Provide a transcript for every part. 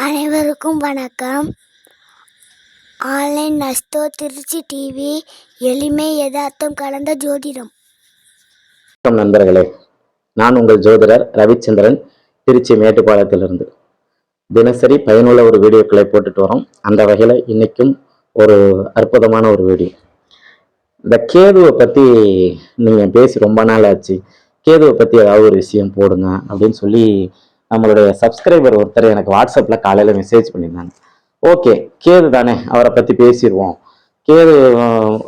அனைவருக்கும் வணக்கம். Online நஸ்தோ Trichy TV எளிமை யதார்த்தம் கலந்த ஜோதிடம். வணக்கம் நண்பர்களே. நான் உங்கள் ஜோதிடர் ரவிச்சந்திரன் திருச்சி மேட்டுப்பாளையத்திலிருந்து. தினசரி பயனுள்ள ஒரு வீடியோக்களை போட்டுட்டு வரோம். அந்த வகையில் இன்னைக்கும் ஒரு அற்புதமான ஒரு வீடியோ. இந்த கேதுவை பற்றி நீங்கள் பேசி ரொம்ப நாள் ஆச்சு. கேதுவை பற்றி ஏதாவது ஒரு விஷயம் போடுங்க அப்படின்னு சொல்லி நம்மளுடைய சப்ஸ்கிரைபர் ஒருத்தர் எனக்கு வாட்ஸ்அப்பில் காலையில் மெசேஜ் பண்ணியிருந்தாங்க. ஓகே கேது தானே? அவரை பற்றி பேசிடுவோம் கேது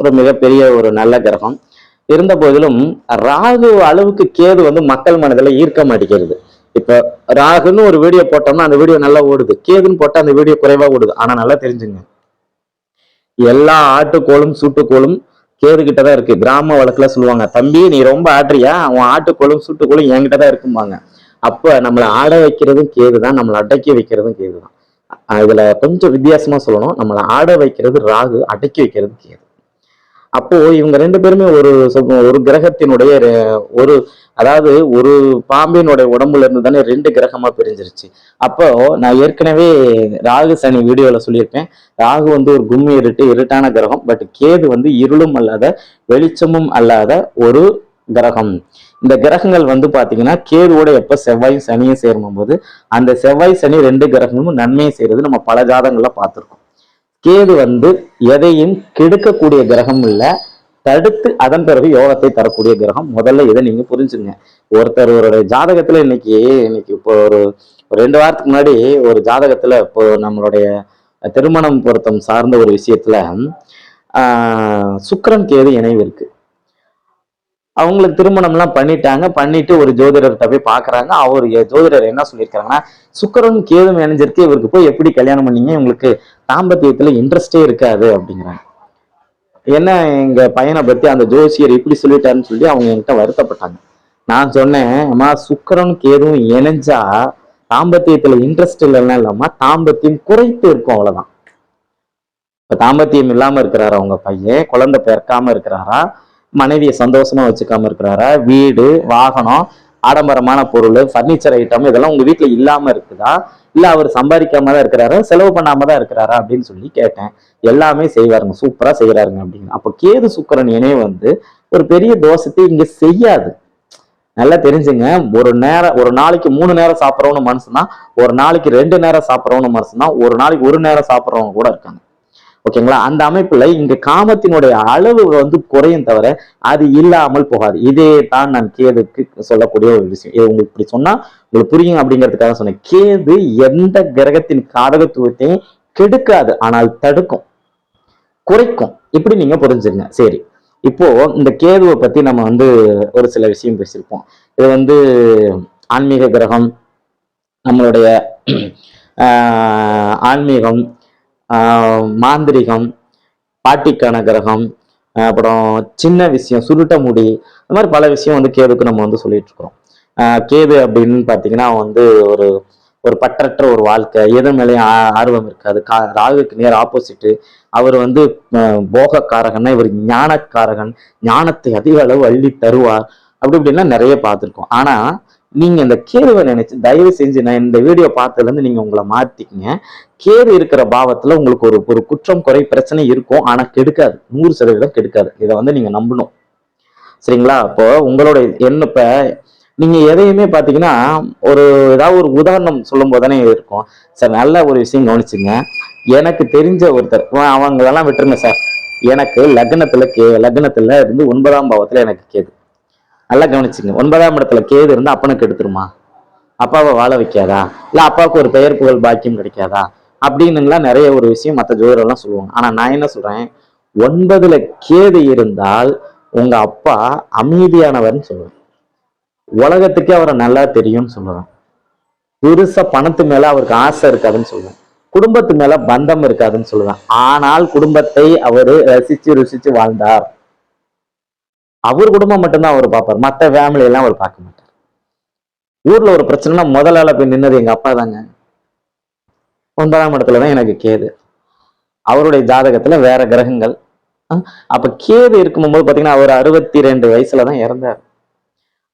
ஒரு மிகப்பெரிய ஒரு நல்ல கிரகம். இருந்த போதிலும் ராகு அளவுக்கு கேது வந்து மக்கள் மனதில் ஈர்க்க மாட்டேங்கிறது. இப்போ ராகுன்னு ஒரு வீடியோ போட்டோம்னா அந்த வீடியோ நல்லா ஓடுது. கேதுன்னு போட்டால் அந்த வீடியோ குறைவாக ஓடுது. ஆனால் நல்லா தெரிஞ்சுங்க. எல்லா ஆட்டுக்கோளும் சூட்டுக்கோளும் கேது கிட்ட தான் இருக்கு. கிராம வழக்குல சொல்லுவாங்க தம்பி நீ ரொம்ப ஆட்டுறியா? உன் ஆட்டுக்கோளும் சூட்டுக்கோளும் என்கிட்ட தான் இருக்கும்பாங்க. அப்போ நம்மளை ஆட வைக்கிறதும் கேது தான் நம்மளை அடக்கி வைக்கிறதும் கேது தான் இதில் கொஞ்சம் வித்தியாசமாக சொல்லணும். நம்மளை ஆட வைக்கிறது ராகு அடக்கி வைக்கிறது கேது. அப்போ இவங்க ரெண்டு பேருமே ஒரு ஒரு கிரகத்தினுடைய ஒரு அதாவது ஒரு பாம்பினுடைய உடம்புல இருந்து தானே ரெண்டு கிரகமா பிரிஞ்சிருச்சு. அப்போ நான் ஏற்கனவே ராகு சனி வீடியோல சொல்லியிருப்பேன் ராகு வந்து ஒரு கும்மி இருட்டு இருட்டான கிரகம். பட் கேது வந்து இருளும் அல்லாத வெளிச்சமும் அல்லாத ஒரு கிரகம். இந்த கிரகங்கள் வந்து பார்த்தீங்கன்னா கேதுவோட எப்போ செவ்வாயும் சனியும் சேரும்போது அந்த செவ்வாய் சனி ரெண்டு கிரகங்களும் நன்மையை செய்கிறது நம்ம பல ஜாதங்களில் பார்த்துருக்கோம். கேது வந்து எதையும் கெடுக்கக்கூடிய கிரகம் இல்லை தடுத்து அதன் பிறகு யோகத்தை தரக்கூடிய கிரகம். முதல்ல இதை நீங்கள் புரிஞ்சுங்க ஒருத்தரோட ஜாதகத்தில் இன்னைக்கு இன்னைக்கு இப்போ ஒரு ஒரு ரெண்டு வாரத்துக்கு முன்னாடி ஒரு ஜாதகத்தில் இப்போ நம்மளுடைய திருமணம் பொருத்தம் சார்ந்த ஒரு விஷயத்தில் சுக்கரன் கேது இணைவு இருக்குது அவங்களுக்கு திருமணம்லாம் பண்ணிட்டாங்க. பண்ணிட்டு ஒரு ஜோதிடர்கிட்ட போய் பாக்குறாங்க. அவர் ஜோதிடர் என்ன சொல்லியிருக்காங்கன்னா சுக்கரன் கேதும் இணைஞ்சிருக்கு. இவருக்கு போய் எப்படி கல்யாணம் பண்ணீங்க? உங்களுக்கு தாம்பத்தியத்துல இன்ட்ரெஸ்டே இருக்காது அப்படிங்கிறாங்க. என்ன எங்க பையனை பத்தி அந்த ஜோசியர் இப்படி சொல்லிட்டாருன்னு சொல்லி அவங்க என்கிட்ட வருத்தப்பட்டாங்க. நான் சொன்னேன் அம்மா சுக்கரன் கேதும் இணைஞ்சா தாம்பத்தியத்துல இன்ட்ரெஸ்ட் இல்லைன்னா இல்லாம தாம்பத்தியம் குறைத்து இருக்கும் அவ்வளவுதான். இப்ப தாம்பத்தியம் இல்லாம இருக்கிறாரா அவங்க பையன். குழந்தை பிறக்காம இருக்கிறாரா? மனைவியை சந்தோஷமா வச்சுக்காம இருக்கிறாரா? வீடு வாகனம் ஆடம்பரமான பொருள் ஃபர்னிச்சர் ஐட்டம் இதெல்லாம் உங்க வீட்டுல இல்லாம இருக்குதா? இல்ல அவர் சம்பாதிக்காம தான் இருக்கிறாரா? செலவு பண்ணாம தான் இருக்கிறாரா? அப்படின்னு சொல்லி கேட்டேன். எல்லாமே செய்வாருங்க. சூப்பரா செய்யறாருங்க அப்படின்னு. அப்போ கேது சுக்கரன் இணைய வந்து ஒரு பெரிய தோஷத்தை இங்க செய்யாது. நல்லா தெரிஞ்சுங்க. ஒரு நேரம் ஒரு நாளைக்கு மூணு நேரம் சாப்பிட்றவனு மனுஷன் தான் ஒரு நாளைக்கு ரெண்டு நேரம் சாப்பிட்றவனு மனுஷன் தான் ஒரு நாளைக்கு ஒரு நேரம் சாப்பிட்றவங்க கூட இருக்காங்க. ஓகேங்களா? அந்த அமைப்புல இங்க காமத்தினுடைய அளவு வந்து குறையும் தவிர அது இல்லாமல் போகாது. இதே தான் நான் கேதுக்கு சொல்லக்கூடிய ஒரு விஷயம். இது உங்களுக்கு இப்படி சொன்னா உங்களுக்கு புரியும் அப்படிங்கிறதுக்காக சொன்னேன். கேது எந்த கிரகத்தின் காரகத்துவத்தையும் கெடுக்காது ஆனால் தடுக்கும். குறைக்கும். இப்படி நீங்க புரிஞ்சுங்க சரி. இப்போ இந்த கேதுவை பத்தி நம்ம வந்து ஒரு சில விஷயம் பேசியிருப்போம். இது வந்து ஆன்மீக கிரகம் நம்மளுடைய ஆஹ், ஆன்மீகம் மாந்திரிகம் பாட்டிக்கான கிரகம் அப்புறம் சின்ன விஷயம் சுருட்ட முடி இந்த மாதிரி பல விஷயம் வந்து கேதுக்கு நம்ம வந்து சொல்லிட்டு இருக்கிறோம். கேது அப்படின்னு பார்த்தீங்கன்னா வந்து ஒரு ஒரு பற்றற்ற ஒரு வாழ்க்கை. எது மேலேயும் ஆர்வம் இருக்காது. கா ராகுக்கு நேர் ஆப்போசிட்டு அவர் வந்து போகக்காரகன்னா இவர் ஞானக்காரகன் ஞானத்தை அதிக அளவு அள்ளி தருவார். அப்படி இப்படின்னா நிறைய பார்த்துருக்கோம். ஆனால் நீங்க இந்த கேதுவை நினைச்சு தயவு செஞ்சு நான் இந்த வீடியோ பார்த்ததுல இருந்து நீங்க உங்களை மாத்திக்கங்க. கேது இருக்கிற பாவத்துல உங்களுக்கு ஒரு ஒரு குற்றம் குறை பிரச்சனை இருக்கும். ஆனா கெடுக்காது. நூறு சதவீதம் கெடுக்காது. இதை வந்து நீங்க நம்பணும். சரிங்களா? அப்போ உங்களோட என்ன இப்ப நீங்க எதையுமே பாத்தீங்கன்னா ஒரு ஏதாவது ஒரு உதாரணம் சொல்லும் போதுதானே இருக்கும். சார் நல்ல ஒரு விஷயம் கவனிச்சுங்க. எனக்கு தெரிஞ்ச ஒருத்தர் அவங்களெல்லாம் விட்டுருங்க சார். எனக்கு லக்னத்துல கே லக்னத்துல இருந்து ஒன்பதாம் பாவத்துல எனக்கு கேது நல்லா கவனிச்சுங்க. ஒன்பதாம் இடத்துல கேது இருந்தா அப்பனுக்கு எடுத்துருமா? அப்பாவை வாழ வைக்காதா? இல்ல அப்பாவுக்கு ஒரு பெயர் புகழ் பாக்கியம் கிடைக்காதா? அப்படின்னுலாம் நிறைய ஒரு விஷயம் மற்ற ஜோதிடர்லாம் சொல்லுவாங்க. ஆனா நான் என்ன சொல்றேன்? ஒன்பதுல கேது இருந்தால் உங்க அப்பா அமைதியானவர்னு சொல்லுவேன் உலகத்துக்கே அவரை நல்லா தெரியும்னு சொல்லுவேன் பெருசா பணத்து மேல அவருக்கு ஆசை இருக்காதுன்னு சொல்லுவேன் குடும்பத்து மேல பந்தம் இருக்காதுன்னு சொல்லுவேன் ஆனால் குடும்பத்தை அவரு ரசிச்சு ருசிச்சு வாழ்ந்தார். அவர் குடும்பம் மட்டும்தான் அவர் பார்ப்பார். மற்ற ஃபேமிலி எல்லாம் அவர் பார்க்க மாட்டார். ஊர்ல ஒரு பிரச்சனைனா முதலாள போய் நின்னது எங்க அப்பா தாங்க. ஒன்பதாம் இடத்துல தான் எனக்கு கேது. அவருடைய ஜாதகத்துல வேற கிரகங்கள். அப்ப கேது இருக்கும்போது பாத்தீங்கன்னா அவர் அறுபத்தி ரெண்டு வயசுல தான் இறந்தார்.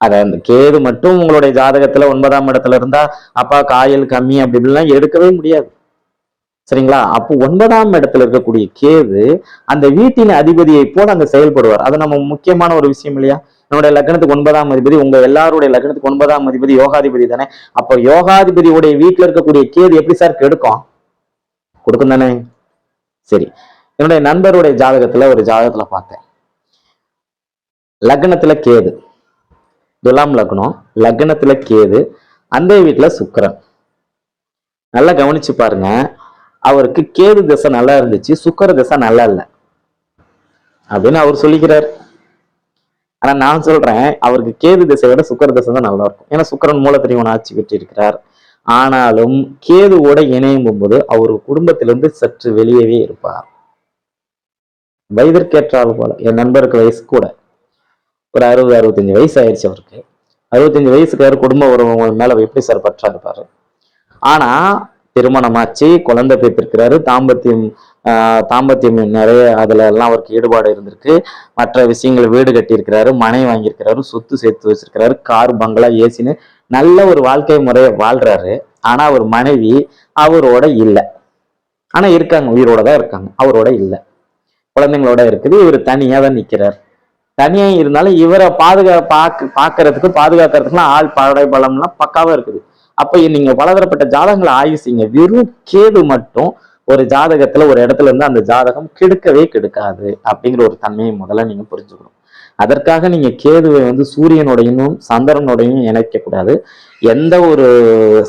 அத அந்த கேது மட்டும் உங்களுடைய ஜாதகத்துல ஒன்பதாம் இடத்துல இருந்தா அப்பா காயல் கம்மி அப்படி இப்படிலாம் எடுக்கவே முடியாது. சரிங்களா? அப்போ ஒன்பதாம் இடத்துல இருக்கக்கூடிய கேது அந்த வீட்டின் அதிபதியை போல அங்க செயல்படுவார். அது நம்ம முக்கியமான ஒரு விஷயம் இல்லையா? நம்முடைய லக்னத்துக்கு ஒன்பதாம் அதிபதி உங்க எல்லாருடைய லக்னத்துக்கு ஒன்பதாம் அதிபதி யோகாதிபதி தானே? அப்போ யோகாதிபதியுடைய வீட்டுல இருக்கக்கூடிய கேது எப்படி சார்? கெடுக்கும். கொடுக்கும் தானே? சரி. என்னுடைய நண்பருடைய ஜாதகத்துல ஒரு ஜாதகத்துல பார்த்தேன். லக்னத்துல கேது. துலாம் லக்னம் லக்னத்துல கேது அந்த வீட்டுல சுக்கரன். நல்லா கவனிச்சு பாருங்க. அவருக்கு கேது திசை நல்லா இருந்துச்சு சுக்கர திசை நல்லா இல்லை. அப்படின்னு அவர் சொல்லிக்கிறார். ஆனா நான் சொல்றேன் அவருக்கு கேது திசை விட சுக்கர திசை தான் நல்லா இருக்கும். ஏன்னா சுக்கிரன் மூலத்திரிவன் ஆட்சி பெற்று இருக்கிறார் ஆனாலும் கேதுவோட இணையும் போது அவர் குடும்பத்திலிருந்து சற்று வெளியவே இருப்பார். வயதிற்கேற்றால் போல என் நண்பருக்கு வயசு கூட. ஒரு அறுபது அறுபத்தஞ்சு வயசு ஆயிடுச்சு அவருக்கு. அறுபத்தஞ்சு வயசுக்காரு குடும்ப உறவு மேல எப்படி சார் பற்றா இருப்பாரு ஆனா திருமணமாச்சு குழந்தை பெற்றிருக்கிறாரு. தாம்பத்தியம் ஆஹ் தாம்பத்தியம் நிறைய அதுல எல்லாம் அவருக்கு ஈடுபாடு இருந்திருக்கு. மற்ற விஷயங்கள் வீடு கட்டியிருக்கிறாரு மனை வாங்கியிருக்கிறாரு சொத்து சேர்த்து வச்சிருக்கிறாரு கார் பங்களா ஏசின்னு நல்ல ஒரு வாழ்க்கை முறையை வாழ்றாரு. ஆனா அவர் மனைவி அவரோட இல்லை. ஆனா இருக்காங்க உயிரோட தான் இருக்காங்க. அவரோட இல்லை. குழந்தைங்களோட இருக்குது. இவர் தனியா தான் நிக்கிறார். தனியா இருந்தாலும் இவரை பாதுகா பாக்கு பாக்குறதுக்கு பாதுகாக்கிறதுக்குலாம் ஆள் படை பலம்லாம் பக்காவா இருக்குது. அப்ப நீங்க பலதரப்பட்ட ஜாதகங்களை ஆய்வு செய்யுங்க வெறும் கேது மட்டும் ஒரு ஜாதகத்துல ஒரு இடத்துல இருந்து அந்த ஜாதகம் கெடுக்கவே கெடுக்காது அப்படிங்கிற ஒரு தன்மையை முதல்ல நீங்க புரிஞ்சுக்கணும். அதற்காக நீங்க கேதுவை வந்து சூரியனுடையும் சந்திரனுடையும் இணைக்க கூடாது. எந்த ஒரு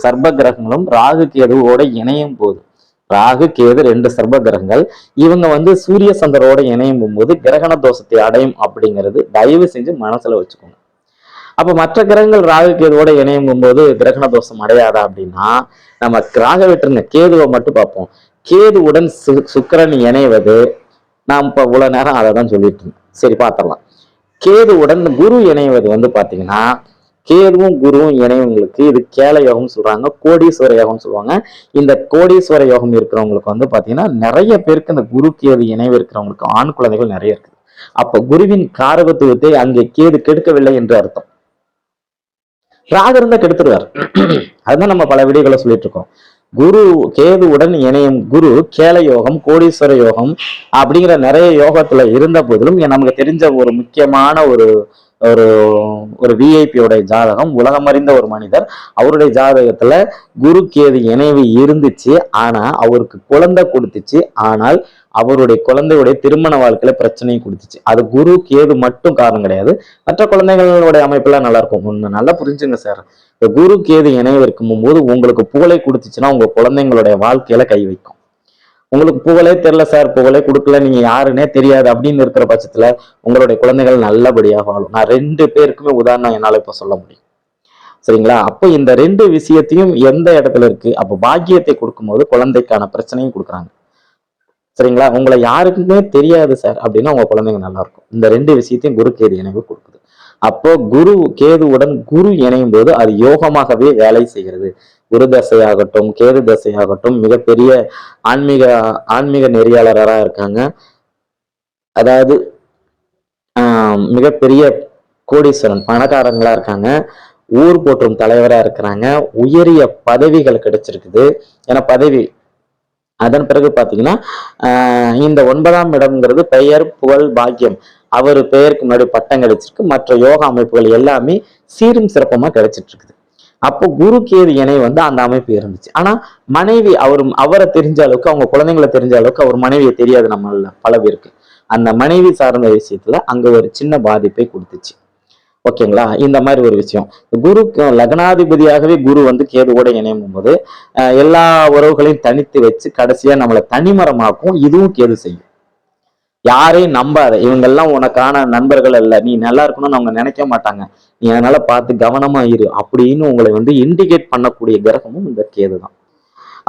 சர்ப கிரகங்களும் ராகு கேதுவோட இணையும் போது ராகு கேது ரெண்டு சர்ப கிரகங்கள் இவங்க வந்து சூரிய சந்திரோட இணையும் போது கிரகண தோஷத்தை அடையும் அப்படிங்கிறது தயவு செஞ்சு மனசுல வச்சுக்கோங்க. அப்ப மற்ற கிரகங்கள் ராகு கேதுவோட இணையும் போது கிரகண தோஷம் அடையாதா அப்படின்னா நம்ம கிராக விட்டுருங்க கேதுவை மட்டும் பார்ப்போம். கேதுவுடன் சு- சுக்கிரன் இணைவது நான் இப்ப இவ்வளவு நேரம் அதை தான் சொல்லிட்டு இருந்தேன் சரி பார்த்துடலாம். கேதுவுடன் குரு இணைவது வந்து பாத்தீங்கன்னா கேதுவும் குருவும் இணையவங்களுக்கு இது கேல யோகம்னு சொல்றாங்க கோடீஸ்வர யோகம்னு சொல்லுவாங்க. இந்த கோடீஸ்வர யோகம் இருக்கிறவங்களுக்கு வந்து பாத்தீங்கன்னா நிறைய பேருக்கு இந்த குரு கேது இணைவு இருக்கிறவங்களுக்கு ஆண் குழந்தைகள் நிறைய இருக்குது. அப்ப குருவின் காரகத்துவத்தை அங்கே கேது கெடுக்கவில்லை என்று அர்த்தம். ராகு இருந்தா கெடுத்துருவார். அதுதான் நம்ம பல வீடியோகளை சொல்லிட்டு இருக்கோம் குரு கேதுவுடன் இணையும் குரு கேல யோகம் கோடீஸ்வர யோகம் அப்படிங்கிற நிறைய யோகத்துல இருந்த போதிலும் நமக்கு தெரிஞ்ச ஒரு முக்கியமான ஒரு ஒரு ஒரு விஐபியோட ஜாதகம் உலகம் அறிந்த ஒரு மனிதர். அவருடைய ஜாதகத்துல குரு கேது இணைவு இருந்துச்சு. ஆனா அவருக்கு குழந்தை கொடுத்துச்சு. ஆனால் அவருடைய குழந்தையுடைய திருமண வாழ்க்கையில பிரச்சனையும் கொடுத்துச்சு. அது குரு கேது மட்டும் காரணம் கிடையாது. மற்ற குழந்தைகளுடைய அமைப்பெல்லாம் நல்லா இருக்கும் ஒன்று நல்லா புரிஞ்சுங்க சார் இந்த குரு கேது இணைவு இருக்கும் போது உங்களுக்கு புகழை கொடுத்துச்சுன்னா உங்க குழந்தைங்களுடைய வாழ்க்கையில கை வைக்கும். உங்களுக்கு புகழே தெரியல சார் புகழே கொடுக்கல. நீங்க யாருன்னே தெரியாது அப்படின்னு இருக்கிற பட்சத்துல உங்களுடைய குழந்தைகள் நல்லபடியாக வாழும். நான் ரெண்டு பேருக்குமே உதாரணம் என்னால இப்ப சொல்ல முடியும். சரிங்களா? அப்போ இந்த ரெண்டு விஷயத்தையும் எந்த இடத்துல இருக்கு? அப்போ பாக்கியத்தை கொடுக்கும்போது குழந்தைக்கான பிரச்சனையும் கொடுக்குறாங்க. சரிங்களா? உங்களை யாருக்குமே தெரியாது சார். அப்படின்னா உங்க குழந்தைங்க நல்லா இருக்கும் இந்த ரெண்டு விஷயத்தையும் குரு கேது இணைவு கொடுக்குது. அப்போ குரு கேதுவுடன் குரு இணையும் போது அது யோகமாகவே வேலை செய்கிறது. குரு தசையாகட்டும் கேது தசையாகட்டும் மிகப்பெரிய ஆன்மீக ஆன்மீக நெறியாளராக இருக்காங்க. அதாவது மிகப்பெரிய கோடீஸ்வரன் பணக்காரங்களா இருக்காங்க. ஊர் போற்றும் தலைவராக இருக்கிறாங்க. உயரிய பதவிகள் கிடைச்சிருக்குது. ஏன்னா பதவி அதன் பிறகு பாத்தீங்கன்னா ஆஹ், இந்த ஒன்பதாம் இடம்ங்கிறது பெயர் புகழ் பாக்கியம். அவர் பெயருக்கு முன்னாடி பட்டம் கிடைச்சிருக்கு. மற்ற யோகா அமைப்புகள் எல்லாமே சீரும் சிறப்பமா கிடைச்சிட்டு இருக்குது அப்போ குரு கேது இணை வந்து அந்த அமைப்பு இருந்துச்சு. ஆனா மனைவி அவர் அவரை தெரிஞ்ச அளவுக்கு அவங்க குழந்தைங்களை தெரிஞ்ச அளவுக்கு அவர் மனைவியை தெரியாது நம்மள பல பேருக்கு. அந்த மனைவி சார்ந்த விஷயத்துல அங்க ஒரு சின்ன பாதிப்பை கொடுத்துச்சு. ஓகேங்களா? இந்த மாதிரி ஒரு விஷயம். குரு லக்னாதிபதியாகவே குரு வந்து கேதுவோட இணையும் போது எல்லா உறவுகளையும் தனித்து வச்சு கடைசியா நம்மளை தனிமரமாக்கும். இதுவும் கேது செய்யும். யாரையும் நம்பாத இவங்கெல்லாம் உனக்கான நண்பர்கள் அல்ல. நீ நல்லா இருக்கணும்னு அவங்க நினைக்க மாட்டாங்க. நீ அதனால பார்த்து கவனமா இரு அப்படின்னு உங்களை வந்து இண்டிகேட் பண்ணக்கூடிய கிரகமும் இந்த கேது தான்.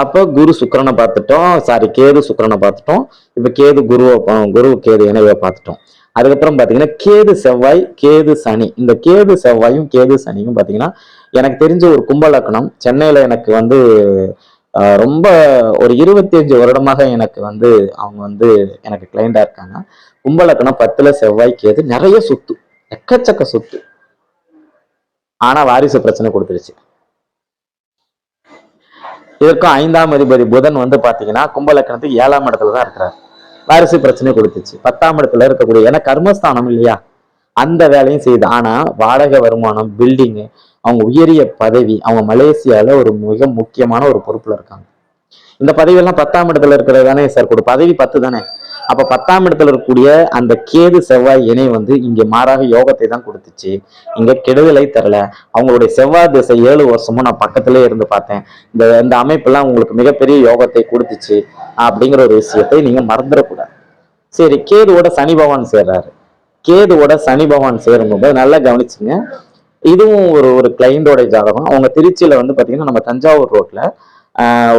அப்போ குரு சுக்கரனை பார்த்துட்டோம். சாரி கேது சுக்கரனை பார்த்துட்டோம். இப்ப கேது குருவை குரு கேது இணைவை பார்த்துட்டோம். அதுக்கப்புறம் பாத்தீங்கன்னா கேது செவ்வாய் கேது சனி. இந்த கேது செவ்வாயும் கேது சனியும் பாத்தீங்கன்னா எனக்கு தெரிஞ்ச ஒரு கும்பலக்கணம். சென்னையில எனக்கு வந்து ஆஹ், ரொம்ப ஒரு இருபத்தி அஞ்சு வருடமாக எனக்கு வந்து அவங்க வந்து எனக்கு கிளைண்டா இருக்காங்க. கும்பலக்கணம் பத்துல செவ்வாய் கேது நிறைய சொத்து. எக்கச்சக்க சொத்து. ஆனா வாரிசு பிரச்சனை கொடுத்துருச்சு. இதற்கும் ஐந்தாம் அதிபதி புதன் வந்து பாத்தீங்கன்னா கும்பலக்கணத்துக்கு ஏழாம் இடத்துல தான் இருக்கிறார். வாரிசு பிரச்சனை கொடுத்துச்சு. பத்தாம் இடத்துல இருக்கக்கூடிய ஏன்னா கர்மஸ்தானம் இல்லையா? அந்த வேலையும் செய்யுது. ஆனா வாடகை வருமானம் பில்டிங்கு அவங்க உயரிய பதவி அவங்க மலேசியால ஒரு மிக முக்கியமான ஒரு பொறுப்புல இருக்காங்க. இந்த பதவியெல்லாம் பத்தாம் இடத்துல இருக்கிறது தானே சார் கொடு பதவி பத்து தானே? அப்ப பத்தாம் இடத்துல இருக்கக்கூடிய அந்த கேது செவ்வாய் இணை வந்து இங்க மாறாக யோகத்தை தான் கொடுத்துச்சு. இங்க கெடுதலை தரல. அவங்களுடைய செவ்வாய் திசை ஏழு வருஷமும் நான் பக்கத்திலே இருந்து பார்த்தேன். இந்த இந்த அமைப்பெல்லாம் உங்களுக்கு மிகப்பெரிய யோகத்தை கொடுத்துச்சு அப்படிங்கிற ஒரு விஷயத்தை நீங்க மறந்துடக்கூடாது. சரி கேதுவோட சனி பகவான் சேர்றாரு. கேதுவோட சனி பகவான் சேரும்போது நல்லா கவனிச்சுங்க. இதுவும் ஒரு ஒரு கிளைண்டோட ஜாதகம். அவங்க திருச்சியில வந்து பாத்தீங்கன்னா நம்ம தஞ்சாவூர் ரோட்ல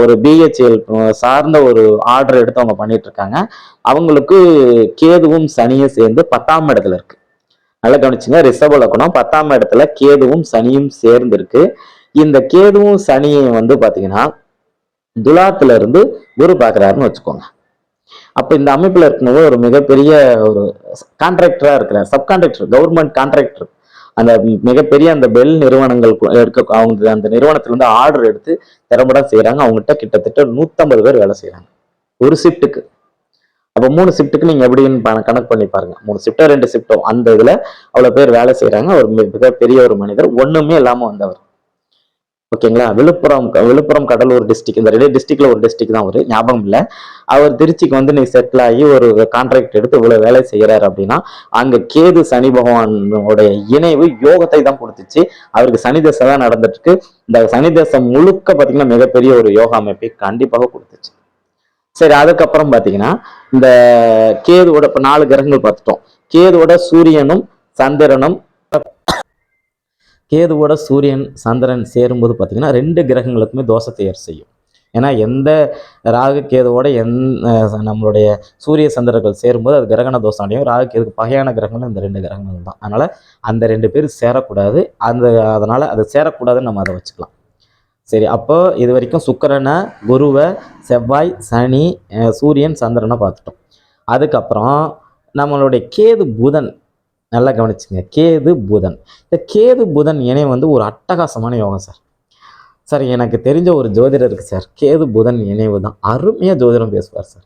ஒரு பிஹெச்எல் சார்ந்த ஒரு ஆர்டர் எடுத்து அவங்க பண்ணிட்டு இருக்காங்க அவங்களுக்கு கேதுவும் சனியும் சேர்ந்து பத்தாம் இடத்துல இருக்கு. நல்லா கவனிச்சுங்க ரிஷப லக்னம் பத்தாம் இடத்துல கேதுவும் சனியும் சேர்ந்து இருக்கு. இந்த கேதுவும் சனியும் வந்து பாத்தீங்கன்னா துலாத்துல இருந்து குரு பாக்குறாருன்னு வச்சுக்கோங்க. அப்ப இந்த அமைப்புல இருக்கும்போது ஒரு மிகப்பெரிய ஒரு கான்ட்ராக்டரா இருக்கிறார் சப்கான்ட்ராக்டர் கவர்மெண்ட் கான்ட்ராக்டர் அந்த மிகப்பெரிய அந்த பெல் நிறுவனங்கள் இருக்க எடுக்க அவங்க அந்த நிறுவனத்துல இருந்து ஆர்டர் எடுத்து திறம்பட செய்யறாங்க அவங்ககிட்ட கிட்டத்தட்ட நூத்தம்பது பேர் வேலை செய்யறாங்க ஒரு ஷிஃப்ட்டுக்கு அப்போ மூணு ஷிஃப்ட்டுக்கு நீங்க எப்படின்னு கணக்கு பண்ணி பாருங்க. மூணு ஷிஃப்ட்டோ ரெண்டு ஷிஃப்ட்டோ அந்த இதுல அவ்வளவு பேர் வேலை செய்கிறாங்க ஒரு மிக மிகப்பெரிய ஒரு மனிதர். ஒண்ணுமே இல்லாமல் வந்தவர். ஓகேங்களா? விழுப்புரம் விழுப்புரம் கடலூர் டிஸ்ட்ரிக் இந்த ரெண்டு டிஸ்ட்ரிக்ட்ல ஒரு டிஸ்ட்ரிக்ட் தான் ஒரு ஞாபகம் இல்லை. அவர் திருச்சிக்கு வந்து நீ செட்டில் ஆகி ஒரு கான்ட்ராக்ட் எடுத்து இவ்வளவு வேலை செய்யறாரு அப்படின்னா அங்க கேது சனி பகவானுடைய இணைவு யோகத்தை தான் கொடுத்துச்சு. அவருக்கு சனி தசை தான் நடந்துட்டு இருக்கு இந்த சனி தசை முழுக்க பாத்தீங்கன்னா மிகப்பெரிய ஒரு யோகா அமைப்பை கண்டிப்பாக கொடுத்துச்சு. சரி அதுக்கப்புறம் பாத்தீங்கன்னா இந்த கேதுவோட இப்போ நாலு கிரகங்கள் பார்த்துட்டோம். கேதுவோட சூரியனும் சந்திரனும் கேதுவோட சூரியன் சந்திரன் சேரும்போது பார்த்தீங்கன்னா ரெண்டு கிரகங்களுக்குமே தோஷத்தை ஏற் செய்யும். ஏன்னா எந்த ராகு கேதுவோட எந் நம்மளுடைய சூரிய சந்திரர்கள் சேரும்போது அது கிரகண தோஷம் அடையும். ராகு கேதுக்கு பகையான கிரகங்களும் இந்த ரெண்டு கிரகங்கள் தான். அதனால் அந்த ரெண்டு பேர் சேரக்கூடாது. அந்த அதனால் அது சேரக்கூடாதுன்னு நம்ம அதை வச்சுக்கலாம். சரி அப்போ இது வரைக்கும் சுக்கிரனை குருவை செவ்வாய் சனி சூரியன் சந்திரனை பார்த்துட்டோம். அதுக்கப்புறம் நம்மளுடைய கேது புதன் நல்லா கவனிச்சுங்க. கேது புதன். இந்த கேது புதன் இணையம் வந்து ஒரு அட்டகாசமான யோகம் சார். சார் எனக்கு தெரிஞ்ச ஒரு ஜோதிடர் இருக்குது சார். கேது புதன் இணைவு தான். அருமையாக ஜோதிடம் பேசுவார் சார்.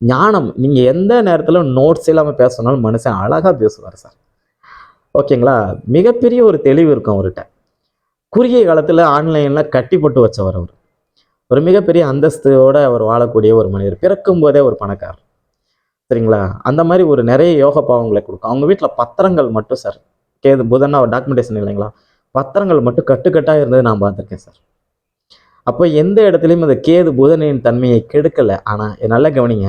ஞானம் நீங்கள் எந்த நேரத்தில் நோட்ஸ் இல்லாமல் பேசணும்னாலும் மனுஷன் அழகாக பேசுவார் சார். ஓகேங்களா? மிகப்பெரிய ஒரு தெளிவு இருக்கும் அவர்கிட்ட. குறுகிய காலத்தில் ஆன்லைனில் கட்டிப்பட்டு வச்சவர் அவர். ஒரு மிகப்பெரிய அந்தஸ்தோடு அவர் வாழக்கூடிய ஒரு மனிதர். பிறக்கும் போதே ஒரு பணக்காரர். சரிங்களா? அந்த மாதிரி ஒரு நிறைய யோக பாவங்களை கொடுக்கும். அவங்க வீட்டில் பத்திரங்கள் மட்டும் சார் கேது புதன் ஒரு டாக்குமெண்டேஷன் இல்லைங்களா? பத்திரங்கள் மட்டும் கட்டுக்கட்டாக இருந்தது நான் பார்த்துருக்கேன் சார் அப்போ எந்த இடத்துலையும் அந்த கேது புதனின் தன்மையை கெடுக்கலை. ஆனால் நல்லா கவனிங்க.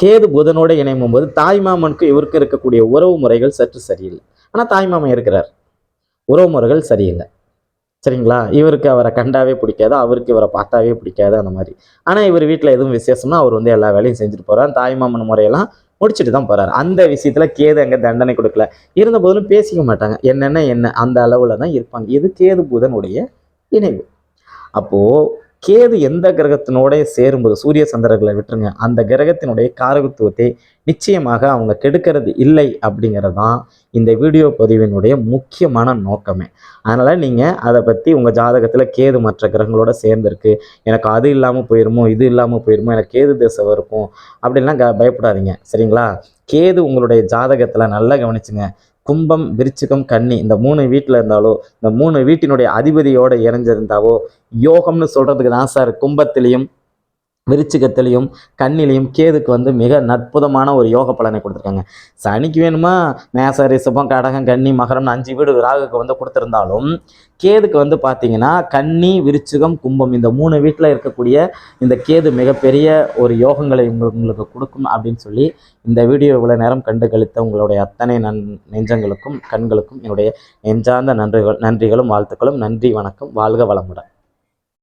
கேது புதனோட இணையும் போது தாய்மாமனுக்கு இவருக்கு இருக்கக்கூடிய உறவு முறைகள் சற்று சரியில்லை. ஆனால் தாய்மாமன் இருக்கிறார். உறவு முறைகள் சரியில்லை. சரிங்களா? இவருக்கு அவரை கண்டாவே பிடிக்காது அவருக்கு இவரை பார்த்தாவே பிடிக்காது அந்த மாதிரி. ஆனால் இவர் வீட்டில் எதுவும் விசேஷம்னா அவர் வந்து எல்லா வேலையும் செஞ்சுட்டு போகிறார் தாய்மாமன் முறையெல்லாம் முடிச்சுட்டு தான் போகிறார் அந்த விஷயத்தில் கேது அங்கே தண்டனை கொடுக்கல. இருந்த போதிலும் பேசிக்க மாட்டாங்க. என்னென்ன என்ன? அந்த அளவில் தான் இருப்பாங்க. இது கேது புதனுடைய இணைவு அப்போது கேது எந்த கிரகத்தினோட சேரும்போது சூரிய சந்திரர்களை விட்டுருங்க. அந்த கிரகத்தினுடைய காரகத்துவத்தை நிச்சயமாக அவங்க கெடுக்கிறது இல்லை அப்படிங்கிறது தான் இந்த வீடியோ பதிவினுடைய முக்கியமான நோக்கமே. அதனால் நீங்கள் அதை பற்றி உங்கள் ஜாதகத்தில் கேது மற்ற கிரகங்களோட சேர்ந்துருக்கு. எனக்கு அது இல்லாமல் போயிருமோ இது இல்லாமல் போயிருமோ எனக்கு கேது திசை இருக்கும் அப்படின்லாம் க- பயப்படாதீங்க. சரிங்களா? கேது உங்களுடைய ஜாதகத்தில் நல்லா கவனிச்சுங்க. கும்பம் விருச்சிகம் கன்னி இந்த மூணு வீட்டில் இருந்தாலோ இந்த மூணு வீட்டினுடைய அதிபதியோடு இணைஞ்சிருந்தாவோ யோகம்னு சொல்கிறதுக்கு தான் சார் கும்பத்திலையும் விருச்சிகத்திலையும் கண்ணிலையும் கேதுக்கு வந்து மிக அற்புதமான ஒரு யோக பலனை கொடுத்துருக்காங்க. சனிக்கு வேணுமா? மேச ரிஷபம் கடகம் கன்னி மகரம்னு அஞ்சு வீடு ராகுக்கு வந்து கொடுத்துருந்தாலும் கேதுக்கு வந்து பார்த்தீங்கன்னா கன்னி விருச்சிகம் கும்பம் இந்த மூணு வீட்டில் இருக்கக்கூடிய இந்த கேது மிகப்பெரிய ஒரு யோகங்களை உங்களுக்கு கொடுக்கும் அப்படின்னு சொல்லி இந்த வீடியோ இவ்வளோ நேரம் கண்டு கழித்த உங்களுடைய அத்தனை நன் நெஞ்சங்களுக்கும் கண்களுக்கும் என்னுடைய நெஞ்சார்ந்த நன்றிகள் நன்றிகளும் வாழ்த்துக்களும் நன்றி வணக்கம் வாழ்க வளமுடன்.